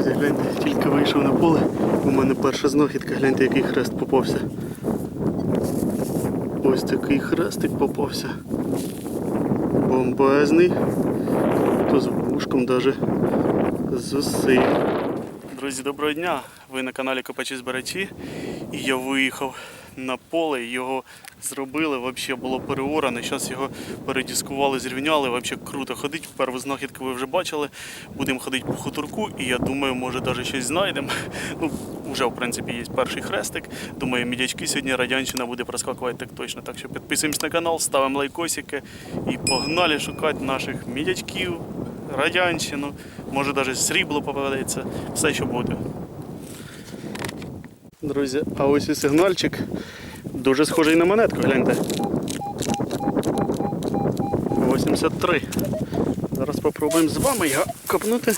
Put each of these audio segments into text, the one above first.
Друзі, гляньте, тільки вийшов на поле. У мене перша знахідка, гляньте, який хрест попався. Ось такий хрестик попався. Бомбезний. То з вушком даже зусиль. Друзі, доброго дня! Ви на каналі Копачі Збирачі. І я виїхав на поле, його зробили, взагалі було переоране. Зараз його передіскували, зрівняли, взагалі круто ходить. Перву знахідку ви вже бачили. Будемо ходити по хуторку і я думаю, може навіть щось знайдемо. Ну, вже в принципі є перший хрестик. Думаю, мідячки сьогодні радянщина буде проскакувати так точно. Так що підписуємось на канал, ставимо лайкосики і погнали шукати наших мідячків, радянщину, може навіть срібло попадеться, все що буде. Друзі, а ось і сигнальчик. Дуже схожий на монетку, гляньте. 83. Зараз спробуємо з вами його копнути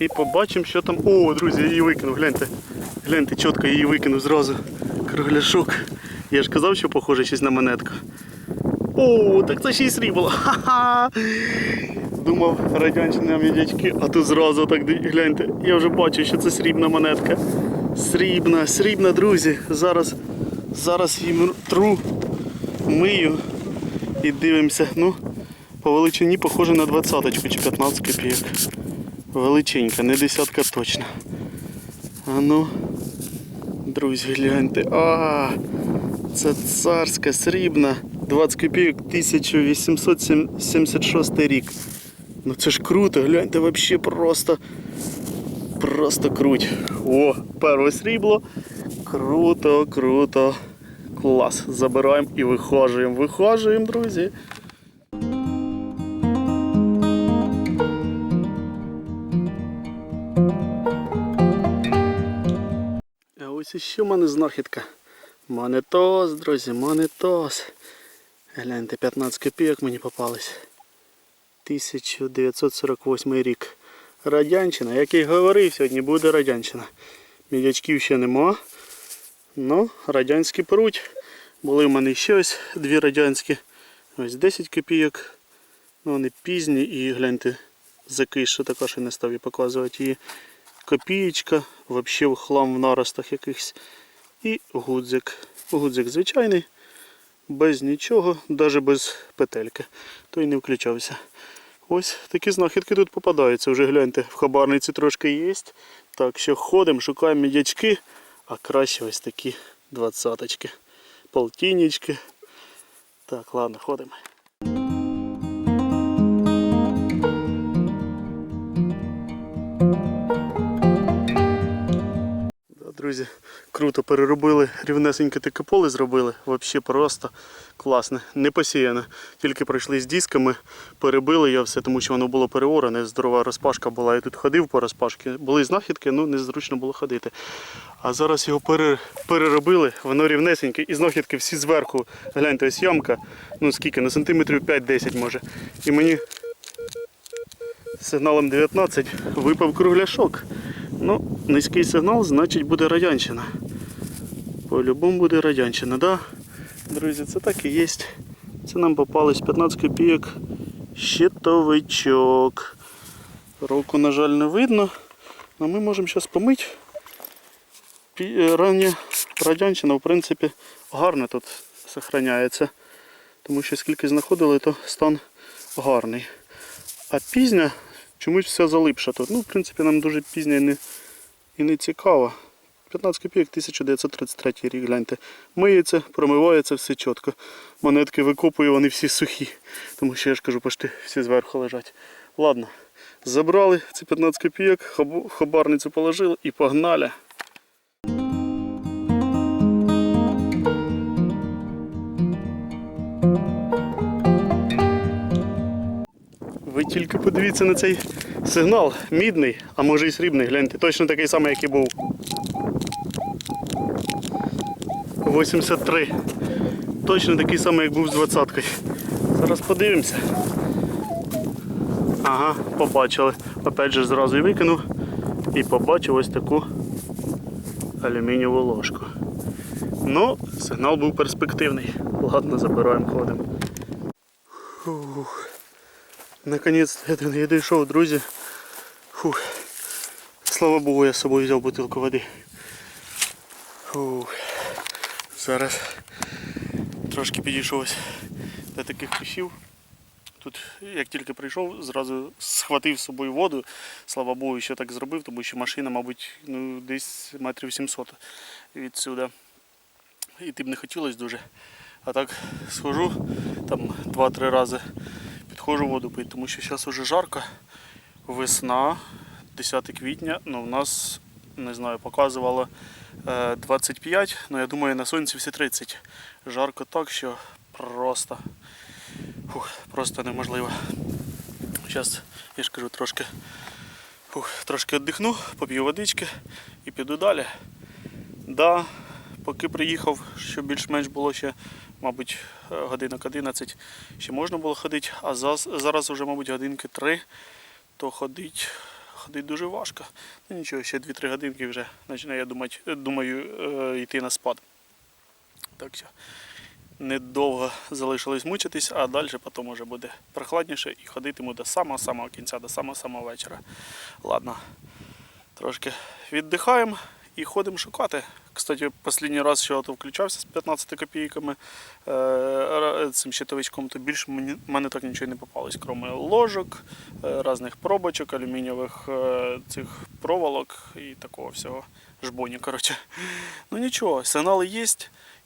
і побачимо, що там. О, друзі, я її викинув, гляньте. Гляньте, чітко її викинув зразу. Кругляшок. Я ж казав, що похоже щось на монетку. О, так це ще й срібло. Ха-ха. Думав, радянщина мідячки, а тут зразу так гляньте. Я вже бачу, що це срібна монетка. Срібна, срібна, друзі. Зараз, зараз їм тру, мию і дивимося. Ну, по величині похоже на двадцяточку чи 15 копійок. Величенька, не десятка точно. А ну, друзі, гляньте. А, це царська срібна. 20 копійок 1876 рік. Ну це ж круто, гляньте, вообще просто. Просто круть. О, перше срібло. Круто, круто. Клас. Забираємо і вихожуємо. Вихожуємо, друзі. А ось іще в мене знахідка. Монетос, друзі, монетос. Гляньте, 15 копійок мені попались. 1948 рік. Радянщина, як й говорив, сьогодні буде радянщина. Мідячків ще нема. Ну, радянські пруть. Були в мене ще ось дві радянські. Ось 10 копійок. Ну, вони пізні і гляньте, закиш, що така ще не став і показувати її. Копієчка, взагалі в хлам в наростах якихось. І гудзик. Гудзик звичайний, без нічого, навіть без петельки. Той не включався. Ось такі знахідки тут попадаються. Вже гляньте, в хабарниці трошки є. Так що ходимо, шукаємо мідячки, а краще ось такі двадцяточки, полтиннички. Так, ладно, ходимо. Друзі, круто переробили, рівнесеньке таке поле зробили. Взагалі просто класне, не посіяне. Тільки пройшли з дисками, перебили я все, тому що воно було переоране, здорова розпашка була. Я тут ходив по розпашці. Були знахідки, ну незручно було ходити. А зараз його пере- переробили, воно рівнесеньке, і знахідки всі зверху. Гляньте, ось ямка, ну скільки, на сантиметрів 5-10 може. І мені сигналом 19 випав кругляшок. Ну, низький сигнал, значить буде радянщина. По-любому буде радянщина, да? Друзі, це так і є. Це нам попалось 15 копійок щитовичок. Року, на жаль, не видно. Але ми можемо зараз помити. Е, Рання радянщина, в принципі, гарно тут зберігається. Тому що скільки знаходили, то стан гарний. А пізня чомусь все залипша тут. Ну, в принципі, нам дуже пізня і не, і не цікаво. 15 копійок 1933 рік, гляньте. Миється, промивається все чітко. Монетки викопую, вони всі сухі. Тому що я ж кажу, почти всі зверху лежать. Ладно, забрали ці 15 копійок, хабарницю положили і погнали. Ви тільки подивіться на цей сигнал. Мідний, а може і срібний. Гляньте, точно такий самий, як і був. 83. Точно такий самий, як був з 20-кою. Зараз подивимося. Ага, побачили. Опять же зразу і викинув. І побачив ось таку алюмінієву ложку. Ну, сигнал був перспективний. Ладно, забираємо, ходимо. Наконець я дійшов, друзі. Фух. Слава Богу, я з собою взяв бутилку води. Фух. Зараз трошки підійшовось до таких кущів. Тут, як тільки прийшов, зразу схватив з собою воду. Слава Богу, що так зробив, тому що машина, мабуть, ну, десь метрів 700 відсюди. Іти б не хотілося дуже. А так схожу там 2-3 рази, підходжу воду пити, тому що зараз вже жарко. Весна, 10 квітня, ну в нас, не знаю, показувало е, 25, але я думаю на сонці всі 30. Жарко так, що просто, фух, просто неможливо. Зараз, я ж кажу, трошки, фух, трошки віддихну, поп'ю водички і піду далі. Да, поки приїхав, що більш-менш було ще, мабуть, годинок 11, ще можна було ходити, а зараз вже, мабуть, годинки 3, то ходить, ходить дуже важко. Ну нічого, ще 2-3 годинки вже починаю, я думати, думаю, е, йти на спад. Так що недовго залишилось мучитись, а далі потім вже буде прохладніше і ходитиму до самого-самого кінця, до самого-самого вечора. Ладно, трошки віддихаємо і ходимо шукати. Кстати, останній раз, що ото включався з 15 копійками е, цим щитовичком, то більше мені мене так нічого не попалось, крім ложок, е, різних пробочок, алюмінієвих е, цих проволок і такого всього. Жбоні, коротше. Ну нічого, сигнали є,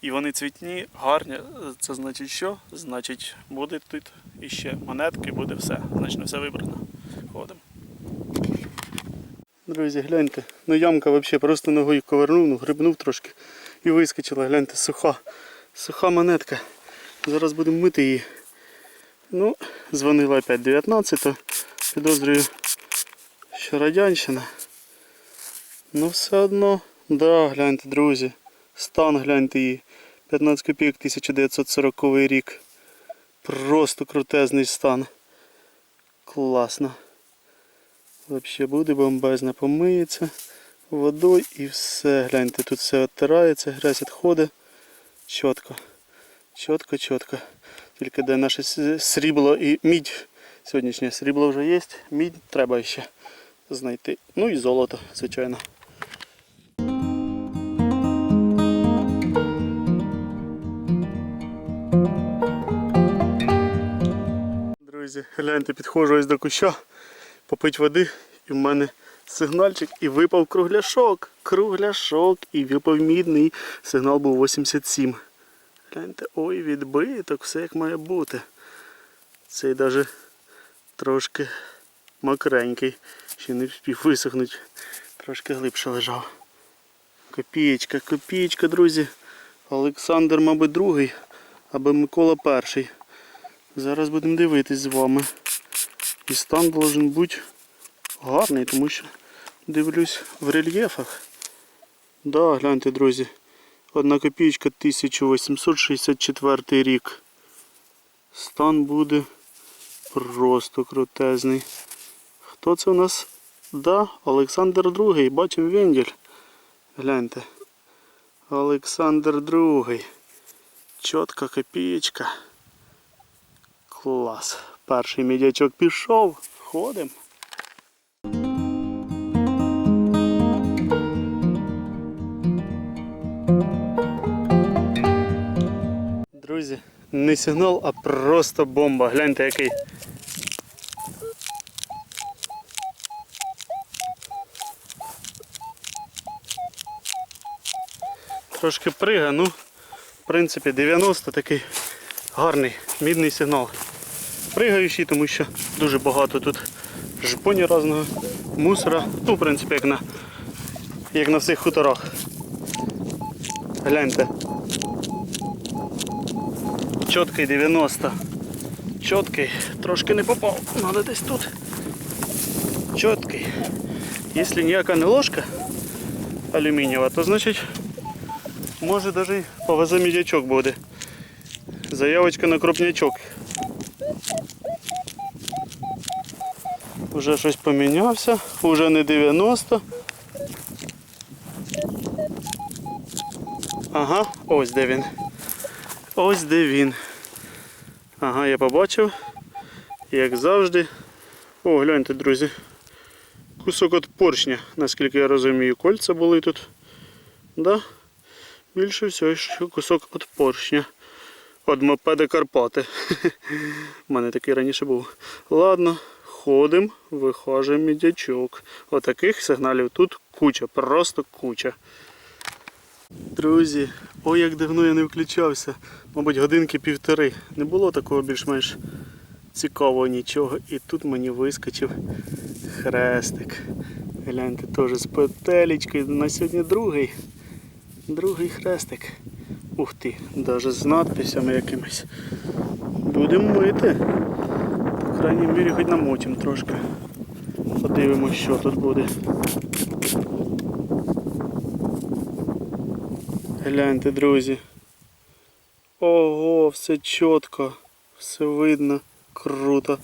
і вони цвітні, гарні. Це значить що? Значить, буде тут іще монетки, буде все. Значить, все вибрано. Ходимо. Друзі, гляньте, ну ямка взагалі просто ногою ковернув, ну грибнув трошки і вискочила, гляньте, суха, суха монетка. Зараз будемо мити її. Ну, дзвонила опять 19, підозрюю, що радянщина. Ну все одно, да, гляньте, друзі. Стан гляньте її. 15 копійок 1940 рік. Просто крутезний стан. Класно. Взагалі буде бомбезно, помиється водою і все. Гляньте, тут все відтирається, грязь відходить. Чітко. Чітко, чітко. Тільки де наше срібло і мідь. Сьогоднішнє срібло вже є, мідь треба ще знайти. Ну і золото, звичайно. Друзі, гляньте, підходжу ось до куща, попить води, і в мене сигнальчик, і випав кругляшок. Кругляшок, і випав мідний. Сигнал був 87. Гляньте, ой, відбиток, все як має бути. Цей навіть трошки мокренький. Ще не встиг висохнути. Трошки глибше лежав. Копієчка, копієчка, друзі. Олександр, мабуть, другий, або Микола перший. Зараз будемо дивитись з вами. І стан должен бути гарний, тому що дивлюсь в рельєфах. Да, гляньте, друзі. Одна копійка 1864 рік. Стан буде просто крутезний. Хто це у нас? Да, Олександр II, бачимо Вендель. Гляньте. Олександр II. Чітка копієчка. Клас. Перший мідячок пішов. Ходимо. Друзі, не сигнал, а просто бомба. Гляньте який. Трошки прига, ну, в принципі, 90 такий гарний мідний сигнал. Пригаючий, тому що дуже багато тут жбоні різного мусора. Ну, в принципі, як на, як на всіх хуторах. Гляньте. Чіткий 90. Чіткий. Трошки не попав. Надо десь тут. Чіткий. Якщо ніяка не ложка алюмінієва, то значить може навіть повезе мідячок буде. Заявочка на крупнячок. Уже щось помінявся, уже не 90. Ага, ось де він. Ось де він. Ага, я побачив. Як завжди. О, гляньте, друзі. кусок від поршня, наскільки я розумію. Кольця були тут. Да? Більше всього, що кусок від поршня. От мопеда Карпати. У мене такий раніше був. Ладно, ходимо, вихажуємо мідячок. Отаких сигналів тут куча, просто куча. Друзі, ой, як давно я не включався. Мабуть, годинки півтори. Не було такого більш-менш цікавого нічого. І тут мені вискочив хрестик. Гляньте, теж з петелечкою. На сьогодні другий. Другий хрестик. Ух ти, навіть з надписями якимись. Будемо мити. Крайній мірі хоч намочимо трошки. Подивимось, що тут буде. Гляньте, друзі. Ого, все чітко, все видно, круто.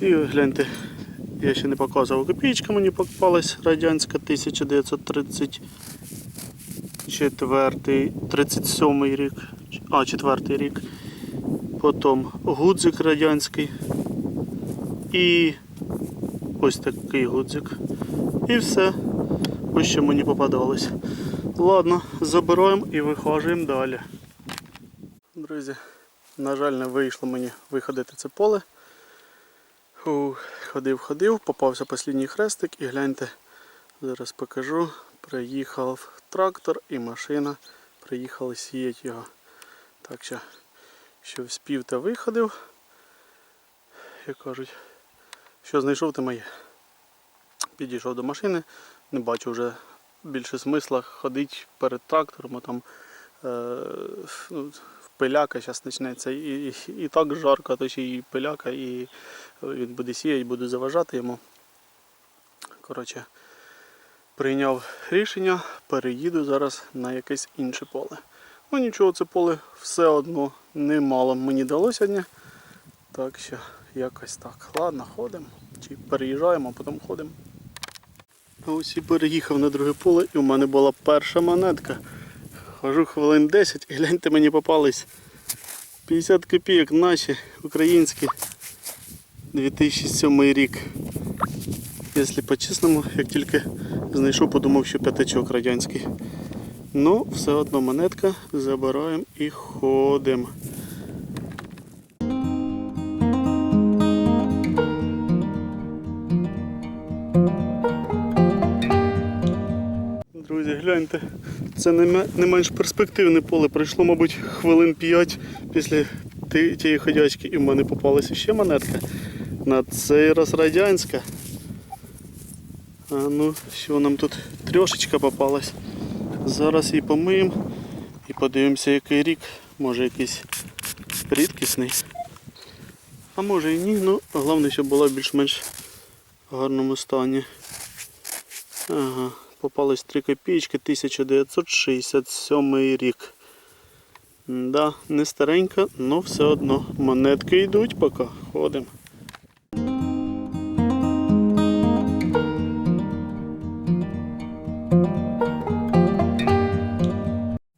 І гляньте, я ще не показував. Копійка мені попалась радянська 1934, 37 рік, а, 4 рік. Потім гудзик радянський. І ось такий гудзик. І все. Ось що мені попадалось. Ладно, забираємо і вихажуємо далі. Друзі, на жаль, не вийшло мені виходити це поле. Ходив, ходив, попався останній хрестик і гляньте, зараз покажу. Приїхав трактор і машина. Приїхали сіяти його. Так що, що вспів та виходив. Як кажуть, що знайшов, те моє. Підійшов до машини, не бачу вже більше смисла ходити перед трактором, а там е, ну, пиляка зараз почнеться. І, і, і так жарко, то ще і пиляка, і він буде сіяти, буду заважати йому. Коротше, прийняв рішення, переїду зараз на якесь інше поле. Ну нічого, це поле все одно немало мені дало сьогодні. Так що якось так. Ладно, ходимо. Чи переїжджаємо, а потім ходимо. Ось і переїхав на друге поле і у мене була перша монетка. Хожу хвилин 10 і гляньте, мені попались 50 копійок наші, українські. 2007 рік. Якщо по-чесному, як тільки знайшов, подумав, що п'ятачок радянський. Ну, все одно монетка, забираємо і ходимо. Друзі, гляньте, це не, менш перспективне поле. Пройшло, мабуть, хвилин 5 після тієї ходячки, і в мене попалася ще монетка. На цей раз радянська. А ну, що нам тут трьошечка попалась. Зараз її помиємо і подивимося, який рік. Може якийсь рідкісний. А може і ні, ну головне, щоб була в більш-менш гарному стані. Ага, попались 3 копійки 1967 рік. Да, не старенька, але все одно. Монетки йдуть поки. Ходимо.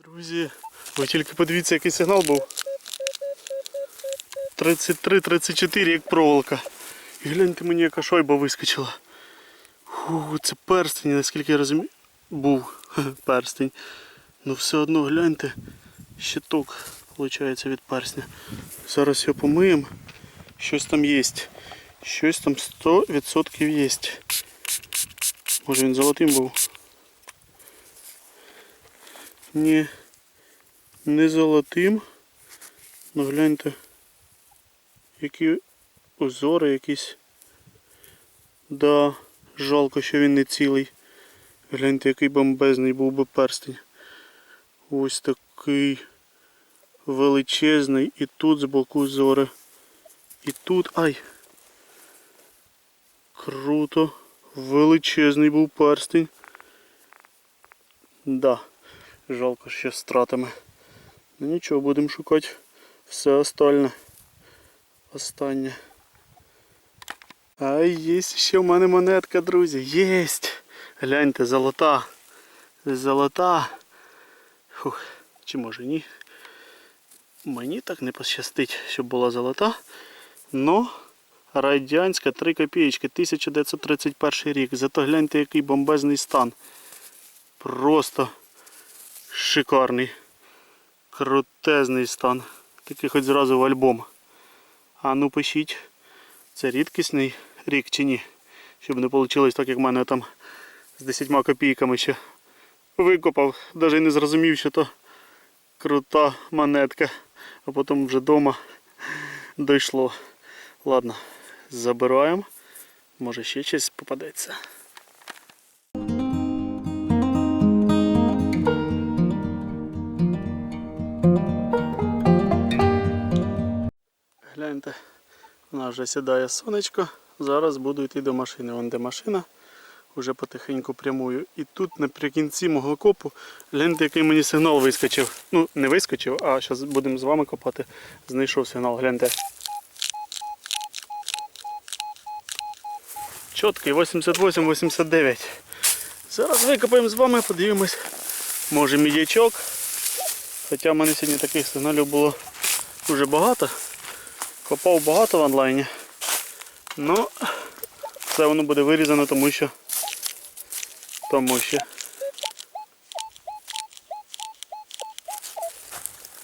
Друзі, ви тільки подивіться, який сигнал був. 33-34, як проволока. І гляньте мені, яка шойба вискочила. Фу, це перстень, наскільки я розумію. Був перстень. Ну все одно гляньте. Щиток, виходить, від персня. Зараз його помиємо. Щось там є. Щось там 100% є. Може він золотим був? Ні. Не золотим. Ну гляньте. Які узори якісь. Да, жалко, що він не цілий. Гляньте, який бомбезний був би перстень. Ось такий величезний. І тут з боку зори. І тут. Ай! Круто. Величезний був перстень. Да. Жалко, що з втратами. Ну нічого, будемо шукати все остальне. Останнє. А є ще в мене монетка, друзі. Єсть! Гляньте, золота. Золота. Фух, чи може ні. Мені так не пощастить, щоб була золота. Но Радянська 3 копієчки, 1931 рік. Зато гляньте, який бомбезний стан. Просто шикарний. Крутезний стан. Такий хоч зразу в альбом. А ну пишіть, це рідкісний рік чи ні? Щоб не вийшло так, як в мене там з 10 копійками ще викопав. Навіть не зрозумів, що то крута монетка. А потім вже вдома дійшло. Ладно, забираємо. Може ще щось попадеться. Гляньте, нас вже сідає сонечко. Зараз буду йти до машини. Вон де машина. Уже потихеньку прямую. І тут наприкінці мого копу гляньте, який мені сигнал вискочив. Ну, не вискочив, а зараз будемо з вами копати. Знайшов сигнал, гляньте. Чіткий, 88-89. Зараз викопаємо з вами, подивимось. Може мідячок. Хоча в мене сьогодні таких сигналів було дуже багато. Копав багато в онлайні. Ну, це воно буде вирізано, тому що. Тому що.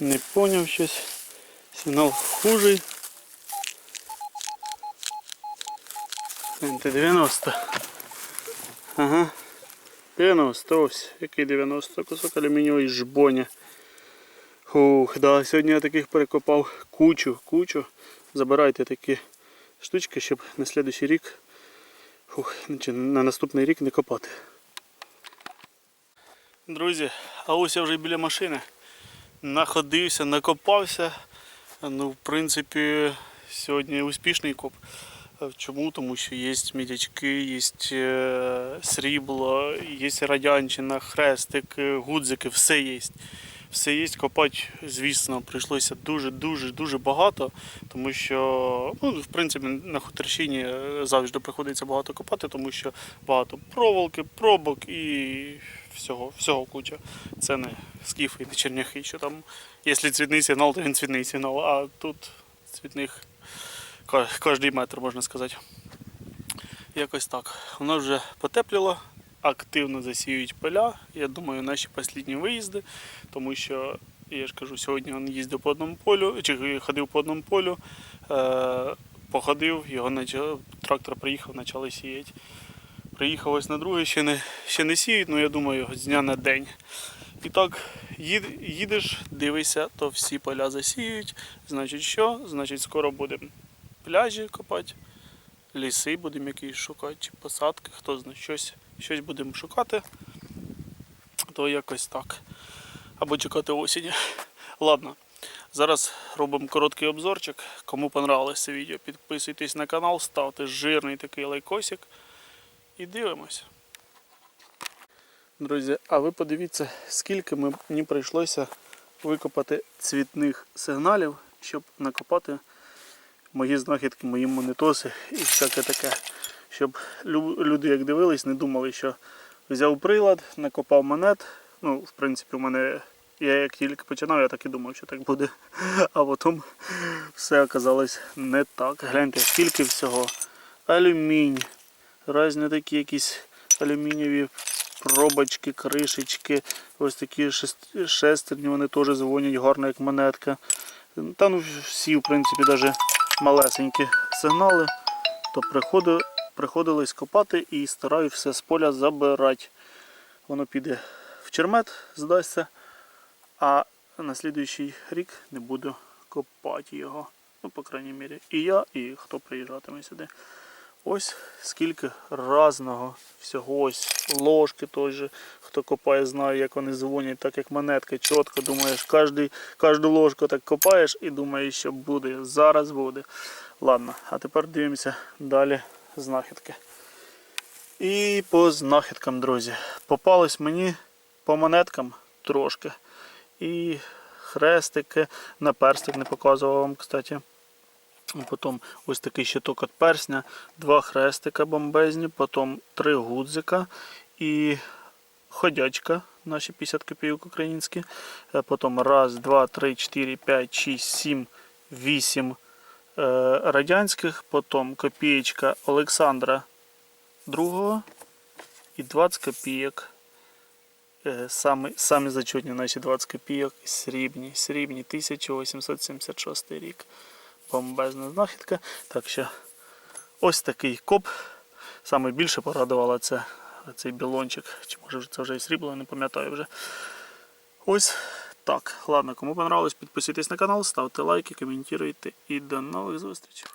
Не поняв щось. Сигнал хужий. Це 90. Ага. 90, ось. Який 90 кусок алюмінієвої жбоня. Ух, да, сьогодні я таких перекопав кучу, кучу. Забирайте такі штучки, щоб на слідуючий рік, ух, на наступний рік не копати. Друзі, а ось я вже біля машини. Находився, накопався. Ну, в принципі, сьогодні успішний коп. Чому? Тому що є мідячки, є е, срібло, є радянщина, хрестик, гудзики, все є. Все є, копати, звісно, прийшлося дуже-дуже дуже багато, тому що, ну, в принципі, на хуторщині е, завжди приходиться багато копати, тому що багато проволоки, пробок і всього, всього куча. Це не скіфи, не черняхи, що там, якщо цвітний сигнал, то він цвітний сигнал, а тут цвітних кожний метр, можна сказати. Якось так. Воно вже потепліло, активно засіюють поля. Я думаю, наші останні виїзди, тому що, я ж кажу, сьогодні він їздив по одному полю, чи ходив по одному полю, е, походив, його трактор приїхав, почали сіяти. Приїхав ось на друге, ще не, ще не сіють, ну я думаю, з дня на день. І так, їд, їдеш, дивишся, то всі поля засіють. Значить що? Значить, скоро будемо пляжі копати, ліси будемо якісь шукати, чи посадки, хто знає, щось, щось будемо шукати. То якось так. Або чекати осені. Ладно, зараз робимо короткий обзорчик. Кому понравилось це відео, підписуйтесь на канал, ставте жирний такий лайкосик і дивимось. Друзі, а ви подивіться, скільки мені прийшлося викопати цвітних сигналів, щоб накопати мої знахідки, мої монетоси і всяке таке. Щоб люди, як дивились, не думали, що взяв прилад, накопав монет. Ну, в принципі, у мене я як тільки починав, я так і думав, що так буде. А потім все оказалось не так. Гляньте, скільки всього. Алюмінь, різні такі якісь алюмінієві пробочки, кришечки, ось такі шестерні, вони теж дзвонять гарно, як монетка. Та ну всі, в принципі, навіть малесенькі сигнали, то приходи, приходилось копати і стараю все з поля забирати. Воно піде в чермет, здасться, а на слідуючий рік не буду копати його. Ну, по крайній мірі, і я, і хто приїжджатиме сюди. Ось скільки разного всього. Ось ложки теж. Хто копає, знає, як вони дзвонять, так як монетка, чітко думаєш, кожний, кожну ложку так копаєш і думаєш, що буде. Зараз буде. Ладно, а тепер дивимося далі знахідки. І по знахідкам, друзі. Попались мені по монеткам трошки. І хрестики, на перстик не показував вам, кстати. Потім ось такий щиток від персня, два хрестика бомбезні, потім три гудзика і ходячка, наші 50 копійок українські. Е, Потім раз, два, три, чотири, п'ять, шість, сім, вісім радянських, потім копієчка Олександра II і 20 копійок. Е, Самі, самі зачетні наші 20 копійок срібні. Срібні 1876 рік. Бомбезна знахідка. Так що ось такий коп. Саме більше порадувало це цей білончик. Чи може це вже і срібло, не пам'ятаю вже. Ось так. Ладно, кому понравилось, підписуйтесь на канал, ставте лайки, коментуйте і до нових зустрічей.